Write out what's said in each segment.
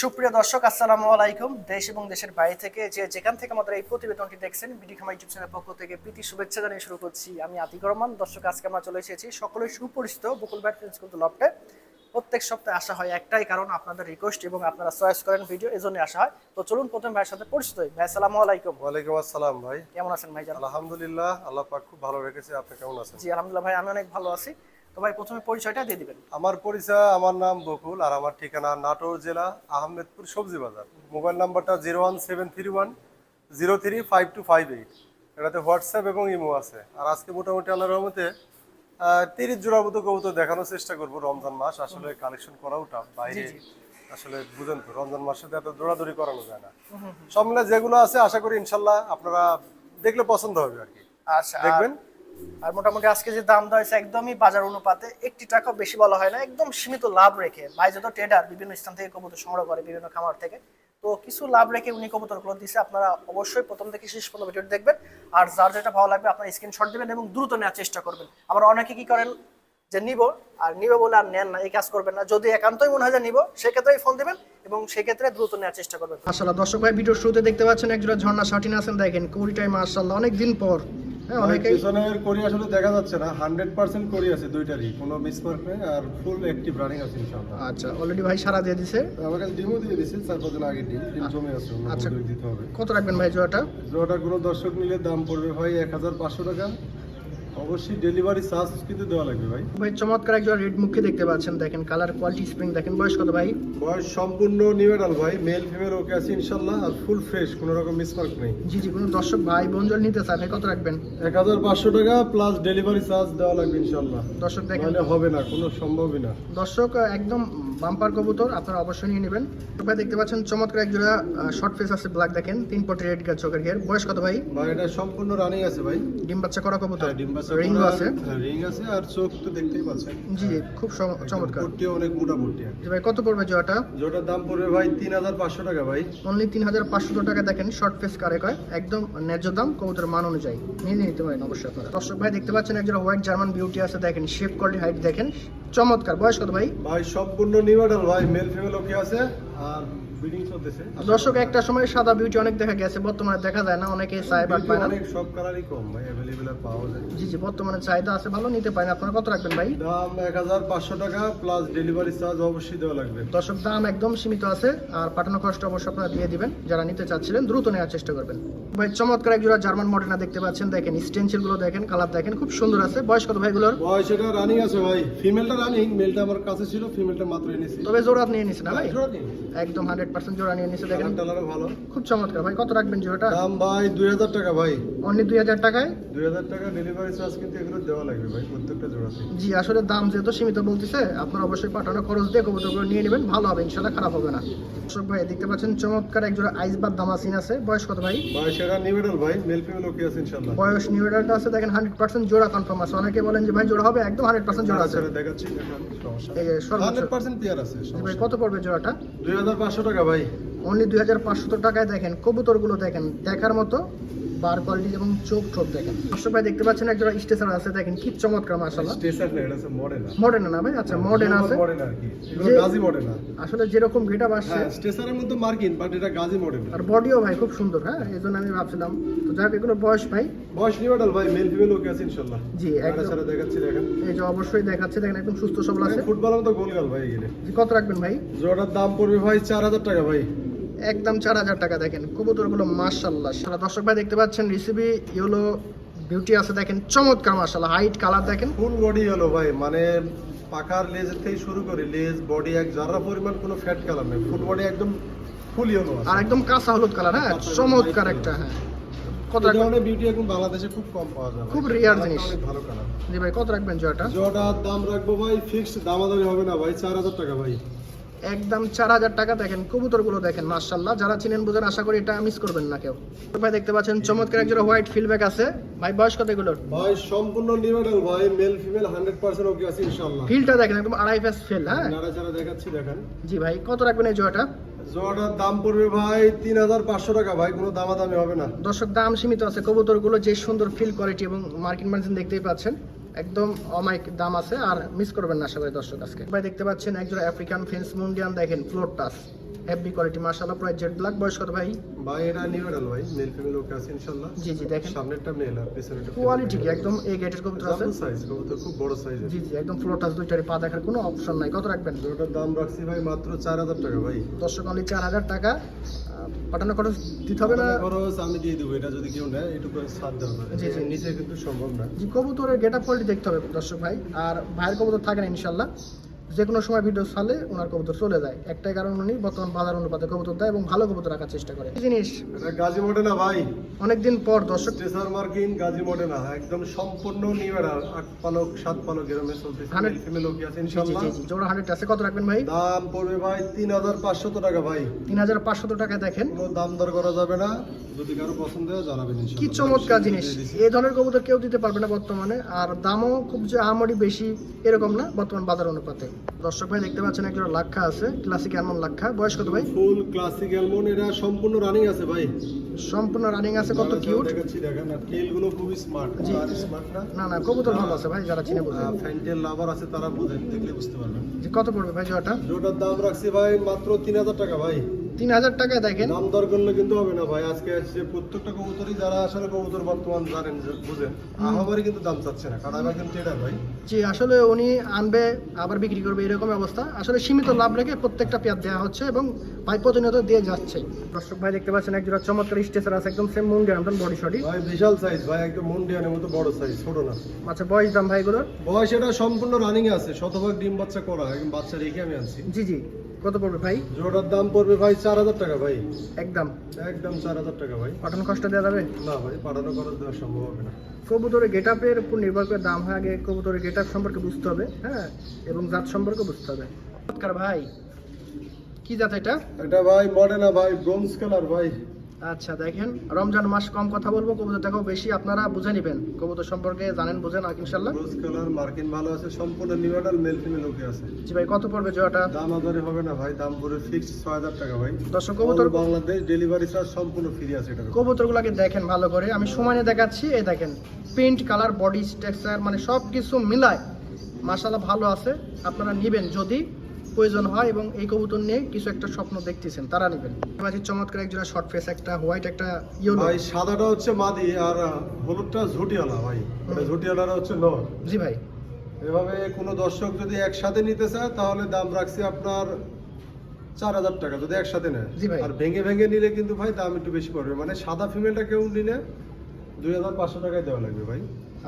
সুপ্রিয় দর্শক আসসালামু আলাইকুম। দেশ এবং দেশের বাইরে থেকে যে যেখান থেকে আমাদের এই প্রতিবেদনটি দেখছেন বিডি খামার ইউটিউব চ্যানেলের পক্ষ থেকে প্রীতি শুভেচ্ছা জানিয়ে শুরু করছি। আমি আতিক রহমান। দর্শক আজকে আমরা চলে এসেছি সকলের সুপরিচিত বকুল ব্যাট ফ্রেন্স কিন্তু লফটে। প্রত্যেক সপ্তাহে আসা হয় একটাই কারণ আপনাদের রিকোয়েস্ট এবং আপনারা চয়েস করেন ভিডিও এই জন্য আসা হয়। তো চলুন প্রথম ভাইয়ের সাথে পরিচিত হই। ভাই আসসালামু আলাইকুম। ওয়ালাইকুম আসসালাম ভাই। কেমন আছেন ভাই আলহামদুলিল্লাহ আল্লাহ পাক খুব ভালো রেখেছে। আপনি কেমন আছেন? জি আলহামদুলিল্লাহ ভাই আমি অনেক ভালো আছি। তো ভাই প্রথমে পরিচয়টা দিয়ে দিবেন। আমার পরিচয় আমার নাম বকুল আর আমার ঠিকানা নাটোর জেলা আহমেদপুর সবজি বাজার মোবাইল নাম্বারটা zero one seven three one zero three five two five eight. এটাতে হোয়াটসঅ্যাপ এবং ইমো আছে। আর আজকে মোটামুটি আল্লাহর রহমতে তিরিশ জোড়ার মতো কবুতর দেখানোর চেষ্টা করব রমজান মাস। আসলে কালেকশন করাও টাফ বাইরে আসলে বুঝেন তো রমজান মাসে তো এত দৌড়াদৌড়ি করানো যায় না। সব মিলে যেগুলো আছে আশা করি ইনশাল্লাহ আপনারা দেখলে পছন্দ হবে আর কি। আচ্ছা দেখবেন? আর মোটামুটি আজকে যে দাম দেওয়া হয়েছে একদমই বাজার অনুপাতে একটি টাকা বেশি বলা হয় না, একদম সীমিত লাভ রেখে। ভাই যত ট্রেডার বিভিন্ন স্থান থেকে কবুতর সংগ্রহ করে, বিভিন্ন খামার থেকে, তো কিছু লাভ রেখে উনি কবুতরগুলো দিচ্ছে আপনারা অবশ্যই প্রথম থেকে শেষ পর্যন্ত ভিডিওটি দেখবেন। আর যার যেটা ভালো লাগবে, আপনারা স্ক্রিনশট দিবেন এবং দ্রুত নেওয়ার চেষ্টা করবেন। আবার অনেকে কি করেন যে নিব, আর নিব বলে আর নেন না, এই কাজ করবেন না। যদি একান্তই মনে হয় যে নিব সেক্ষেত্রেই ফোন দিবেন এবং সেক্ষেত্রে দ্রুত নেওয়ার চেষ্টা করবেন। মাসাল্লাহ দর্শক ভাই ভিডিওর শুরুতে দেখতে পাচ্ছেন একজোড়া ঝর্ণা শাটিন আছেন। দেখেন কুড়িটাই মাসাল্লাহ অনেক দিন পর হ্যাঁ অনেকেই পিছনের করি আসলে দেখা যাচ্ছে না হান্ড্রেড পার্সেন্ট করি আছে দুইটারই কোনো মিসমার্ক নেই আর ফুল অ্যাক্টিভ রানিং আছে ইনশাআল্লাহ। আচ্ছা অলরেডি ভাই সারা দিয়ে দিছে? আমার কাছে ডিমও দিয়ে দিছে চার পাঁচ দিন আগে ডিম ডিম জমে আছে আচ্ছা। দিতে হবে। কত রাখবেন ভাই জোড়াটা? জোড়াটা কোনো দর্শক নিলে দাম পড়বে ভাই এক হাজার পাঁচশো টাকা। অবশ্যই ডেলিভারি চার্জ কিন্তু দেওয়া লাগবে ভাই। ভাই চমৎকার এক জোড়া রেড মুখে দেখতে পাচ্ছেন। দেখেন কালার কোয়ালিটি স্প্রিং দেখেন বয়স কত ভাই? বয়স সম্পূর্ণ নিউডাল ভাই মেল ফিমেল ওকে আছে ইনশাল্লাহ আর ফুল ফ্রেশ কোনো রকম মিসমার্ক নেই। জি জি কোনো দর্শক ভাই বঞ্জল নিতে ভাই কত রাখবেন? এক হাজার পাঁচশো টাকা প্লাস ডেলিভারি চার্জ দেওয়া লাগবে ইনশাল্লাহ। দর্শক দেখেন। নাহলে হবে না কোনো সম্ভবই না। দর্শক একদম বাম্পার কবুতর আপনারা অবশ্যই নিয়ে নেবেন। ভাই দেখতে পাচ্ছেন চমৎকার এক জোড়া শর্ট ফেস আছে ব্ল্যাক দেখেন তিন পটি রেড গা চোখের ঘের। বয়স কত ভাই? ভাই এটা সম্পূর্ণ রানিং আছে ভাই। ডিম বাচ্চা করা কবুতর। হ্যাঁ, ডিম বাচ্চা রিং করা- আছে। হ্যাঁ, রিং আছে আর চোখ তো দেখতেই পাচ্ছেন। জি জি খুব চমৎকার। ভর্তি অনেক মোটা জি ভাই কত পড়বে জোড়াটা? জোড়ার দাম পড়বে ভাই তিন হাজার পাঁচশো টাকা ভাই। অনলি তিন হাজার পাঁচশো টাকা দেখেন শর্ট ফেস কারে কয়? একদম ন্যায্য দাম কবুতর মান অনুযায়ী। নিয়ে নিতে পারেন অবশ্যই আপনারা। দর্শক ভাই দেখতে পাচ্ছেন একজন হোয়াইট জার্মান বিউটি আছে দেখেন শেপ কোয়ালিটি হাইট দেখেন। চমৎকার। বয়স কত ভাই? ভাই সম্পূর্ণ নিউডাল ভাই মেল ফিমেল ওকে আছে আর ব্রিডিং চলতেছে। দর্শক একটা সময় সাদা বিউটি অনেক দেখা গেছে বর্তমানে দেখা যায় না অনেকে চায় বাট পায় না। অনেক সব কালারই কম ভাই আর পাওয়া যায়। জি জি বর্তমানে চাহিদা আছে ভালো নিতে পারেন। আপনারা কত রাখবেন ভাই? দাম এক হাজার পাঁচশো টাকা প্লাস ডেলিভারি চার্জ অবশ্যই দেওয়া লাগবে। দর্শক দাম একদম সীমিত আছে আর পাঠানো খরচটা অবশ্যই আপনারা দিয়ে দিবেন। যারা নিতে চাচ্ছিলেন দ্রুত নেওয়ার চেষ্টা করবেন। ভাই চমৎকার এক জোড়া জার্মান মডেনা দেখতে পাচ্ছেন। দেখেন স্টেনসিলগুলো দেখেন কালার দেখেন খুব সুন্দর আছে। বয়স কত ভাইগুলোর বয়স এটা রানিং আছে ভাই ফিমেলটা রানিং মেলটা আমার কাছে ছিল ফিমেলটা মাত্র এনেছি। তবে জোড়া নিয়ে নিছে না ভাই। একদম হান্ড্রেড পার্সেন্ট জোড়া নিয়ে নিছে দেখেন। ভালো। খুব চমৎকার। ভাই কত রাখবেন জোড়াটা? দাম ভাই দুই হাজার টাকা ভাই। অনলি দুই হাজার টাকায়? দুই হাজার টাকা ডেলিভারি চার্জ কিন্তু এগুলো দেওয়া লাগবে ভাই প্রত্যেকটা জোড়াতে। জি আসলে দাম যেহেতু সীমিত বলতেছে আপনারা অবশ্যই পাঠানো খরচ দিয়ে কবুতরগুলো নিয়ে নেবেন ভালো হবে ইনশাল্লাহ খারাপ হবে না। দর্শক ভাই দেখতে পাচ্ছেন চমৎকার এক জোড়া আইসবাদ দামাসিন আছে বয়স কত ভাই? ভাই সেটা নিউডাল ভাই মেল ফিমেল ওকে আছে ইনশাল্লাহ বয়স নিউ এডাল্ট আছে দেখেন হান্ড্রেড পার্সেন্ট জোড়া কনফার্ম আছে। অনেকে বলেন যে ভাই জোড়া হবে একদম হান্ড্রেড পার্সেন্ট জোড়া আছে। সেটা দেখাচ্ছি। কত পড়বে জোড়াটা? দুই হাজার পাঁচশো টাকা ভাই। অনলি দুই হাজার পাঁচশো টাকায় দেখেন কবুতরগুলো দেখেন দেখার মতো বার কোয়ালিটি এবং চোখ দেখেন। দেখতে পাচ্ছেন একজোড়া স্টেশন আছে দেখেন কি চমৎকার স্টেশন না এটা আছে মডেল মডার্ন না ভাই? আচ্ছা মডার্ন আছে। মডেল আর কি। গাজি মডেল আসলে যেরকম গেটআপ আসছে। হ্যাঁ স্টেশনের মধ্যে মার্কিন বাট এটা গাজি মডেল আর বডিও ভাই খুব সুন্দর হ্যাঁ এই জন্য আমি ভাবছিলাম তো যাক এগুলো বয়স ভাই। বয়স নিউডাল ভাই মেল ফিমেল ওকে আছে ইনশাল্লাহ। জি একদম। ছাড়া দেখাচ্ছি দেখেন। এই যে অবশ্যই দেখাচ্ছে দেখেন একদম সুস্থ সবল আছে। ফুটবল মতো গোলগাল ভাই এগুলো কত রাখবেন ভাই? জোড়ার দাম পড়বে ভাই চার হাজার টাকা ভাই। একদম চার হাজার টাকা দেখেন। কবুতরগুলো মার্শাল্লাহ সারা দর্শক ভাই দেখতে পাচ্ছেন রিসিভি ইয়েলো বিউটি আছে দেখেন চমৎকার মার্শাল্লাহ হাইট কালার দেখেন। ফুল বডি হলো ভাই মানে পাকার লেজের থেকে শুরু করে লেজ বডি এক যারা পরিমাণ কোনো ফ্যাট কালার নেই। ফুল বডি একদম ফুল ইয়েলো আর একদম কাঁচা হলুদ কালার হ্যাঁ? চমৎকার একটা হ্যাঁ। কত রাখবেন? বিউটি এখন বাংলাদেশে খুব কম পাওয়া যায় খুব rare কালারটা জিনিস। ভালো কালার জি ভাই কত রাখবেন জয়টা? জোড়ার দাম রাখব ভাই ফিক্সড দামাদামি হবে না ভাই চার হাজার টাকা ভাই। একদম চার হাজার টাকা দেখেন কবুতরগুলো দেখেন মার্শাল্লাহ যারা চিনেন বুঝেন আশা করি এটা মিস করবেন না কেউ। ভাই দেখতে পাচ্ছেন চমৎকার একজোড়া হোয়াইট ফিলব্যাক আছে। ভাই বয়স কত এগুলোর? ভাই সম্পূর্ণ নিউডাল ভাই male female hundred percent okay আছে ইনশাল্লাহ ফিলটা দেখেন একদম আড়াই ফেস ফেল হ্যাঁ? নাড়াচাড়া দেখাচ্ছি দেখেন। জি ভাই কত রাখবেন এই জয়টা জোড়াটার দাম পড়বে ভাই তিন হাজার পাঁচশো টাকা ভাই কোনো দামাদামি হবে না। দর্শক দাম সীমিত আছে। কবুতরগুলো যে সুন্দর ফিল কোয়ালিটি এবং মার্কিন মার্জিন দেখতেই পাচ্ছেন। একদম অমাইক দাম আছে, আর মিস করবেন না আশা করি দর্শক আজকে। ভাই, দেখতে পাচ্ছেন একজন আফ্রিকান ফেন্স মুন্ডিয়ান, দেখেন ফ্লোর টাস হেভি কোয়ালিটি মাশাআল্লাহ প্রায় জেড ব্ল্যাক বয়স কত ভাই। ভাই এটা নিউ ভাই মেল ফিমেল ওকে আছে ইনশাআল্লাহ। জি জি দেখেন। সামনেরটা মেল আর পিছনেরটা কোয়ালিটি কি? একদম এই গেটের কবুতর আছে? সাইজ কবুতর খুব বড় সাইজের জি জি একদম ফ্লোটাস দুইটারে পা দেখার কোনো অপশন নাই। কত রাখবেন? ওটার দাম রাখছি ভাই মাত্র চার হাজার টাকা ভাই। দর্শক অনলি চার হাজার টাকা। পাঠানো খরচ দিতে হবে না? খরচ আমি দিয়ে দেবো এটা যদি কেউ নেয় এটুকু ছাড় দেওয়া জি, জি। নিচে কিন্তু সম্ভব না। জি কবুতরের গেট আপ কোয়ালিটি দেখতে হবে দর্শক ভাই। আর ভাইয়ের কবুতর থাকে না ইনশাল্লাহ যে কোনো সময় ভিডিও ছাড়লে ওনার কবুতর চলে যায়। একটাই কারণ উনি বর্তমান বাজার অনুপাতে কবুতর দেয় এবং ভালো কবুতর রাখার চেষ্টা করে। জিনিস গাজী মডে না ভাই? অনেকদিন পর দর্শক স্টেসার মার্কিন গাজী মডে না একদম সম্পূর্ণ নিউ মেডাল আট পালক সাত পালক এরমে চলতেছে। ফিমেল ওকে আছে ইনশাআল্লাহ জি জি জোড়া হান্ড্রেড আছে। কত রাখবেন ভাই? দাম পড়বে ভাই তিন হাজার পাঁচশত টাকা ভাই। তিন হাজার পাঁচশত টাকা দেখেন। কোনো দাম দর করা যাবে না। যদি কারও পছন্দ হয় জানাবেন ইনশাআল্লাহ কি চমৎকার জিনিস। এই ধরনের কবুতর কেউ দিতে পারবে না বর্তমানে। আর দামও খুব যে আমারই বেশি এরকম না বর্তমান বাজার অনুপাতে। দর্শক ভাই দেখতে পাচ্ছেন একটা লাক্ষা আছে ক্লাসিক এমন লাক্ষা। বয়স কত ভাই? ফুল ক্লাসিক অ্যালমন এটা সম্পূর্ণ রানিং আছে ভাই। সম্পূর্ণ রানিং আছে কত কিউট দেখাচ্ছি দেখেন আর টেলগুলো খুবই স্মার্ট জি। স্মার্ট না? না না কবুতর ভালো আছে ভাই যারা চিনে বোঝে। ফ্যান্টেল লাভার আছে তারা বোঝেন দেখলে বুঝতে পারবেন। যে কত পড়বে ভাই জোড়াটা জোড়াটার দাম রাখছি ভাই মাত্র তিন হাজার টাকা ভাই। তিন হাজার টাকায় দেখেন। দাম দর করলে কিন্তু হবে না ভাই। আজকে আসছে প্রত্যেকটা কবুতরই যারা আসলে কবুতর বর্তমান জানেন বুঝেন আহাবারই কিন্তু দাম চাচ্ছে না। কারণ কিন্তু ট্রেডার ভাই? জি আসলে উনি আনবে আবার বিক্রি করবে এরকম অবস্থা। আসলে সীমিত লাভ রেখে প্রত্যেকটা পেয়ার দেওয়া হচ্ছে এবং ভাই প্রতিনিয়ত দিয়ে যাচ্ছে। দর্শক ভাই দেখতে পাচ্ছেন এক জোড়া চমৎকার স্টেসার আছে একদম সেম মুন্ডে আমদান বডি শডি ভাই বিশাল সাইজ ভাই একদম মন্ডিয়ানের মতো বড় সাইজ ছোট না। আচ্ছা বয়স দাম ভাইগুলোর বয়স এটা সম্পূর্ণ রানিং এ আছে। শতভাগ ডিম বাচ্চা করা একদম বাচ্চা রেখে আমি আনছি। জি জি। কত পড়বে ভাই? জোড়ার দাম পড়বে ভাই চার হাজার টাকা ভাই। একদম। একদম চার হাজার টাকা ভাই। পাঠানো কষ্ট দেওয়া যাবে? না ভাই পাঠানো খরচ দেওয়া সম্ভব হবে না। কবুতরের গেট আপের উপর নির্ভর করে দাম হয় আগে কবুতরের গেট আপ সম্পর্কে বুঝতে হবে হ্যাঁ? এবং জাত সম্পর্কে বুঝতে হবে। ভাই। কি জাত এটা? এটা ভাই মডেনা ভাই ব্রোঞ্জ কালার ভাই। আচ্ছা দেখেন রমজান মাস কম কথা বলব কবুতর দেখো বেশি আপনারা বুঝে নেবেন। কবুতর সম্পর্কে জানেন বুঝেন আর ইনশাল্লাহ। ব্রোঞ্জ কালার মার্কিন ভালো আছে সম্পূর্ণ নিউডাল মেল ফিমেল ওকে আছে। জি ভাই কত পড়বে জোড়াটা? দাম আদারে হবে না ভাই দাম পড়ে ফিক্স ছয় হাজার টাকা ভাই। দর্শক কবুতর বাংলাদেশ ডেলিভারি চার্জ সম্পূর্ণ ফ্রি আছে এটা কবুতরগুলোকে দেখেন ভালো করে আমি সময় দেখাচ্ছি এই দেখেন প্রিন্ট কালার বডি স্ট্রাকচার মানে সব কিছু মিলায় মাসালা ভালো আছে আপনারা নেবেন যদি প্রয়োজন হয় এবং এই কবুতর নিয়ে কিছু একটা স্বপ্ন দেখতেছেন। তারা নেবেন। মাঝে চমৎকার একজোড়া শর্ট ফেস একটা হোয়াইট একটা ইয়েলো ভাই সাদাটা হচ্ছে মাদি আর হলুদটা ঝুটিওয়ালা ভাই। এটা ঝুটিওয়ালাটা হচ্ছে নর জি ভাই। এভাবে কোনো দর্শক যদি একসাথে নিতে চায় তাহলে দাম রাখছি আপনার চার হাজার টাকা যদি একসাথে নেয়। জি ভাই। আর ভেঙে ভেঙে নিলে কিন্তু ভাই দাম একটু বেশি পড়বে। মানে সাদা ফিমেলটা কেউ নিলে দুই হাজার পাঁচশো টাকায় দেওয়া লাগবে ভাই।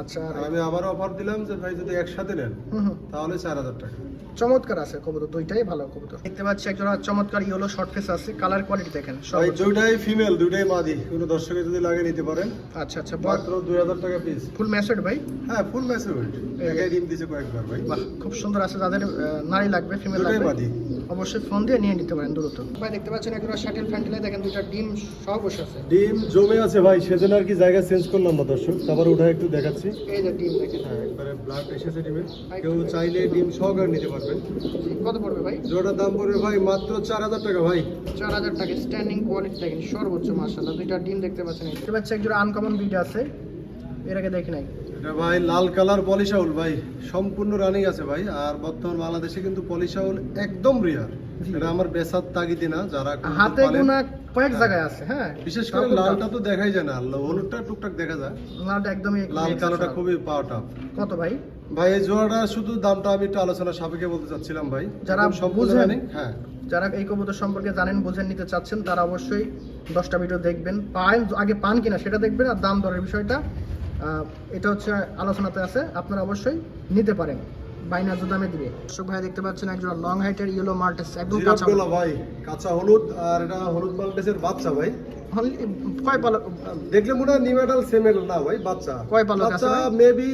আচ্ছা আমি আবার অফার দিলাম যে ভাই যদি একসাথে নেন তাহলে চার হাজার টাকা। চমৎকার আছে কবুতর দুইটাই ভালো কবুতর। দেখতে পাচ্ছি একজোড়া চমৎকার ইয়েলো শর্ট ফেস আছে কালার কোয়ালিটি দেখেন সব ভাই দুইটাই ফিমেল দুইটাই মাদি কোনো দর্শকে যদি লাগে নিতে পারেন। আচ্ছা আচ্ছা মাত্র দুই হাজার টাকা পিস ফুল ভাই? হ্যাঁ ফুল একাই ডিম কয়েকবার ভাই। বাহ খুব সুন্দর আছে যাদের নারী লাগবে ফিমেল লাগবে মাদি। অবশ্যই ফোন দিয়ে নিয়ে নিতে পারেন দ্রুত। ভাই দেখতে পাচ্ছেন একটা শাটেল ফ্যান্টেলে দেখেন দুইটা ডিম সহ বসে আছে। ডিম জমে আছে ভাই সেজন্য আর কি জায়গা চেঞ্জ করলাম না দর্শক। তারপর ওটা একটু দেখাচ্ছি এই যে ডিম দেখেন। হ্যাঁ একবারে ব্লাড এসেছে ডিমের কেউ চাইলে ডিম সহকারে নিতে পারবেন। কত পড়বে ভাই? জোড়ার দাম পড়বে ভাই মাত্র চার হাজার টাকা ভাই। চার হাজার টাকা স্ট্যান্ডিং কোয়ালিটি দেখেন সর্বোচ্চ মার্শাল্লাহ দুইটা ডিম দেখতে পাচ্ছেন দেখতে পাচ্ছি একজোড়া আনকমন বিট আছে। এর আগে দেখি নাই। এটা ভাই লাল কালার পলিশাউল ভাই। সম্পূর্ণ রানিং আছে ভাই। আর বর্তমান বাংলাদেশে কিন্তু পলিশাউল একদম রিয়ার। এটা আমার বেসার তাগিদে না যারা হাতে গোনা কয়েক জায়গায় আছে হ্যাঁ। বিশেষ করে লালটা তো দেখাই যায় না হলুদটা টুকটাক দেখা যায়। লালটা একদমই লাল কালোটা খুবই কত ভাই? ভাই এই জোড়াটা শুধু দামটা আমি একটু আলোচনা সাপেক্ষে বলতে চাচ্ছিলাম ভাই। যারা বুঝেন- হ্যাঁ। যারা এই কবুতর সম্পর্কে জানেন বুঝেন নিতে চাচ্ছেন তারা অবশ্যই দশটা ভিডিও দেখবেন। পান আগে পান কিনা সেটা দেখবেন আর দাম দরের বিষয়টা আহ, এটা হচ্ছে আলোচনাতে আছে আপনারা অবশ্যই নিতে পারেন। বাইনাজ দামে দিবে। দর্শক ভাই দেখতে পাচ্ছেন একজন লং হাইটের ইয়েলো মার্টেস একদম কাঁচা গোলা ভাই কাঁচা হলুদ আর এটা হলুদ মাল্টেসের বাচ্চা ভাই। কয় পালক দেখলে মনে হয় নিমেটাল সেমেল না ভাই বাচ্চা। কয় পালক আছে মেবি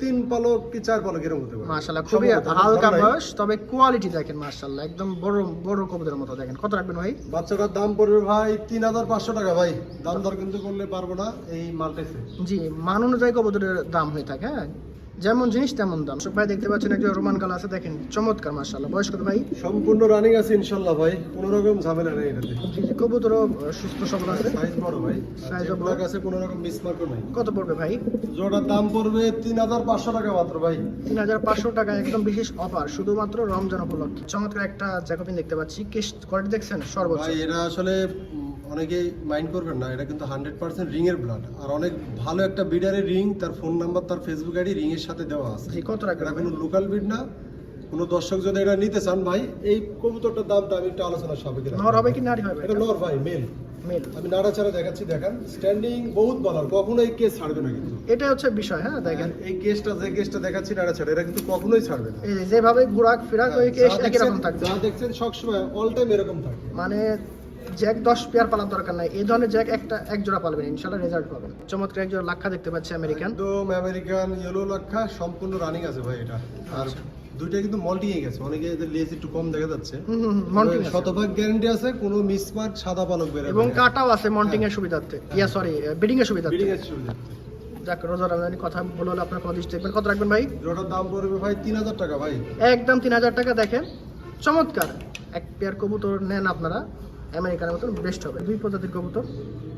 তিন পালক কি চার পালক এরকম হতে পারে। মাশাআল্লাহ খুবই হালকা বয়স তবে কোয়ালিটি দেখেন মাশাআল্লাহ একদম বড় বড় কবুতরের মতো দেখেন। কত রাখবেন ভাই? বাচ্চাটার দাম পড়বে ভাই তিন হাজার পাঁচশো টাকা ভাই। দাম দর কিন্তু করলে পারব না এই মাল্টেসে জি মান অনুযায়ী কবুতরের দাম হয়ে থাকে হ্যাঁ? যেমন জিনিস তেমন দাম। সব ভাই দেখতে পাচ্ছেন একটা রোমান কালার আছে দেখেন চমৎকার মাশাআল্লাহ। বয়স কত ভাই? সম্পূর্ণ রানিং আছে ইনশাল্লাহ ভাই কোনো রকম ঝামেলা নেই এটাতে। আহ, সুস্থ সবল আছে। সাইজ বড় ভাই ও বড়। আছে কোনো রকম মিসমার্কও নাই। কত পড়বে ভাই? জোড়ার দাম পড়বে তিন হাজার পাঁচশো টাকা মাত্র ভাই। তিন হাজার পাঁচশো টাকা একদম বিশেষ অফার শুধুমাত্র রমজান উপলক্ষে। চমৎকার একটা জ্যাকোপিন দেখতে পাচ্ছি। কেস কোয়ালিটি দেখছেন? সর্বোচ্চ। ভাই এটা আসলে অনেকেই মাইন্ড করবেন না এটা কিন্তু হান্ড্রেড পার্সেন্ট রিং এর ব্লাড আর অনেক ভালো একটা বিডারের রিং তার ফোন নাম্বার তার ফেসবুক আইডি রিং এর সাথে দেওয়া আছে। কত এটা কোনো লোকাল বিড না। কোনো দর্শক যদি এটা নিতে চান ভাই এই কবুতরটার দামটা আমি একটু আলোচনা সাপেক্ষে নর হবে কি নারী হবে? এটা নর ভাই মেল মেল আমি নাড়াচাড়া দেখাচ্ছি দেখেন। স্ট্যান্ডিং বহুত বলার কখনোই কেস ছাড়বে না কিন্তু। এটা হচ্ছে বিষয় হ্যাঁ দেখেন। এই কেসটা যে কেসটা দেখাচ্ছি নাড়াচাড়া এটা কিন্তু কখনোই ছাড়বে না। এই যেভাবে ঘোরাক ফিরাক ওই কেস একই রকম থাকবে। যা দেখছেন সবসময় অল টাইম এরকম থাকে মানে জ্যাক দশ পেয়ার পালার দরকার নাই। এই ধরনের জ্যাক একটা এক জোড়া পালবেন ইনশাল্লাহ রেজাল্ট পাবেন। চমৎকার এক জোড়া লাক্ষা দেখতে পাচ্ছি আমেরিকান একদম আমেরিকান ইয়েলো লাক্ষা সম্পূর্ণ রানিং আছে ভাই এটা। আর দুইটা কিন্তু মল্টিং এ গেছে অনেকে এদের লেজ একটু কম দেখা যাচ্ছে। শতভাগ গ্যারান্টি আছে কোনো মিসমার্ক সাদা পালক বের এবং কাটাও আছে মন্টিং এর সুবিধার্থে। ইয়া সরি বিডিং এর সুবিধার্থে। বিডিং এর সুবিধা যাক রোজা রমজানি কথা বলে হলে আপনার কত দেখবেন? কত রাখবেন ভাই? যেটার দাম পড়বে ভাই তিন হাজার টাকা ভাই। একদম তিন হাজার টাকা দেখেন। চমৎকার। এক পেয়ার কবুতর নেন আপনারা। আমেরিকানের মতন বেস্ট হবে। দুই প্রজাতির কবুতর।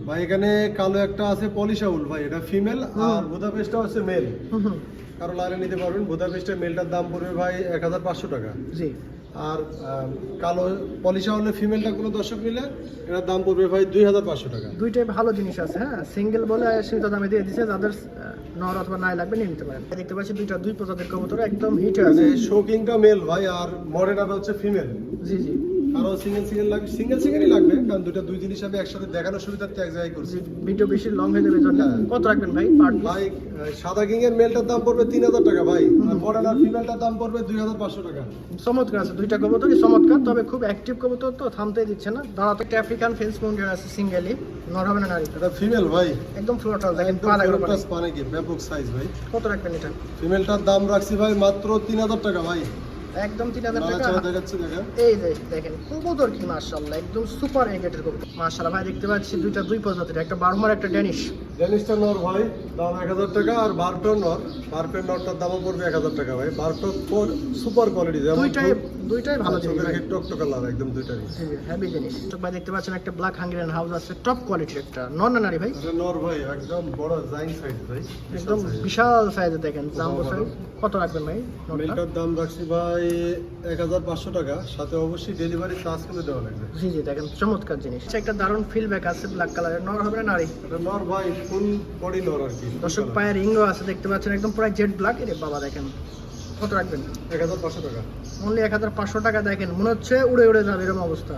ভাই এখানে কালো একটা আছে পলিশাউল ভাই। এটা ফিমেল আর বুদাপেস্টটা হচ্ছে মেল কারও লাইনে নিতে পারবেন। বুদাপেস্টের মেলটার দাম পড়বে ভাই এক হাজার পাঁচশো টাকা। জি। আর কালো পলিশাউলের ফিমেলটা কোনো দর্শক নিলে এটার দাম পড়বে ভাই দুই হাজার পাঁচশো টাকা। দুইটাই ভালো জিনিস আছে হ্যাঁ? সিঙ্গেল বলে সীমিত দামে দিয়ে দিচ্ছে যাদের নর অথবা নাই লাগবে নিয়ে নিতে পারেন। দেখতে পাচ্ছি দুইটা দুই প্রজাতির কবুতর একদম হিট আছে মানে শোকিংটা মেল ভাই আর মডেলটা হচ্ছে ফিমেল জি জি। আরও সিঙ্গেল সিঙ্গেল লাগবে। সিঙ্গেল সিঙ্গেলই লাগবে কারণ দুটো দুই জিনিস আমি একসাথে দেখানোর সুবিধার্থে এক জায়গায় করছি। ভিডিও বেশি লং হয়ে যাবে জন্য হ্যাঁ। কত রাখবেন ভাই পার্ট ভাই সাদা কিং এর মেলটার দাম পড়বে তিন হাজার টাকা ভাই আর মডেল আর ফিমেলটার দাম পড়বে দুই হাজার পাঁচশো টাকা। চমৎকার আছে দুইটা কবুতরই চমৎকার? তবে খুব অ্যাক্টিভ কবুতর তো থামতেই দিচ্ছে না। দাঁড়াতে একটা আফ্রিকান ফেন্স মুন্ডিয়ার আছে সিঙ্গেলি নর হবে না নারী? এটা ফিমেল ভাই। একদম ফ্লোটাল দেখেন পা লাগল কি? ব্যাপক সাইজ ভাই। কত রাখবেন এটা? ফিমেলটার দাম রাখছি ভাই মাত্র তিন হাজার টাকা ভাই। একদম তিন হাজার টাকা। এই যে দেখেন কবুতর কি মার্শাল্লাহ একদম সুপার এগেটের কবুতর। মার্শাল্লাহ ভাই দেখতে পাচ্ছি দুইটা দুই প্রজাতির একটা বার্মার একটা ড্যানিশ। ড্যানিশটা নর ভাই দাম এক হাজার টাকা আর বারপের নর। বারপের নরটার দামও পড়বে এক হাজার টাকা ভাই। বারপের সুপার কোয়ালিটি দুইটাই দুইটাই ভালো জিনিস। টকটকা একদম দুইটারই হেভি জিনিস। তো ভাই দেখতে পাচ্ছেন একটা ব্ল্যাক হাঙ্গেরিয়ান হাউস আছে টপ কোয়ালিটির একটা। নন না নারী ভাই? নর ভাই একদম বড় জাইন সাইজ ভাই। একদম বিশাল সাইজে দেখেন জাম্বো সাইজ কত রাখবেন ভাই দাম রাখছি ভাই এক হাজার পাঁচশো টাকা। সাথে অবশ্যই ডেলিভারি চার্জ করে দেওয়া লাগবে। জি জি দেখেন চমৎকার জিনিস। আচ্ছা, একটা দারুণ ফিল ব্যাক আছে ব্ল্যাক কালারের নর হবে না নারী? নর ভাই ফুল বডি নর আর কি দর্শক পায়ের রিংও আছে দেখতে পাচ্ছেন একদম পুরো জেড ব্ল্যাক এর বাবা দেখেন কত রাখবেন? এক হাজার পাঁচশো টাকা। অনলি এক হাজার পাঁচশো টাকা দেখেন, মনে হচ্ছে উড়ে উড়ে যাবে এরকম অবস্থা।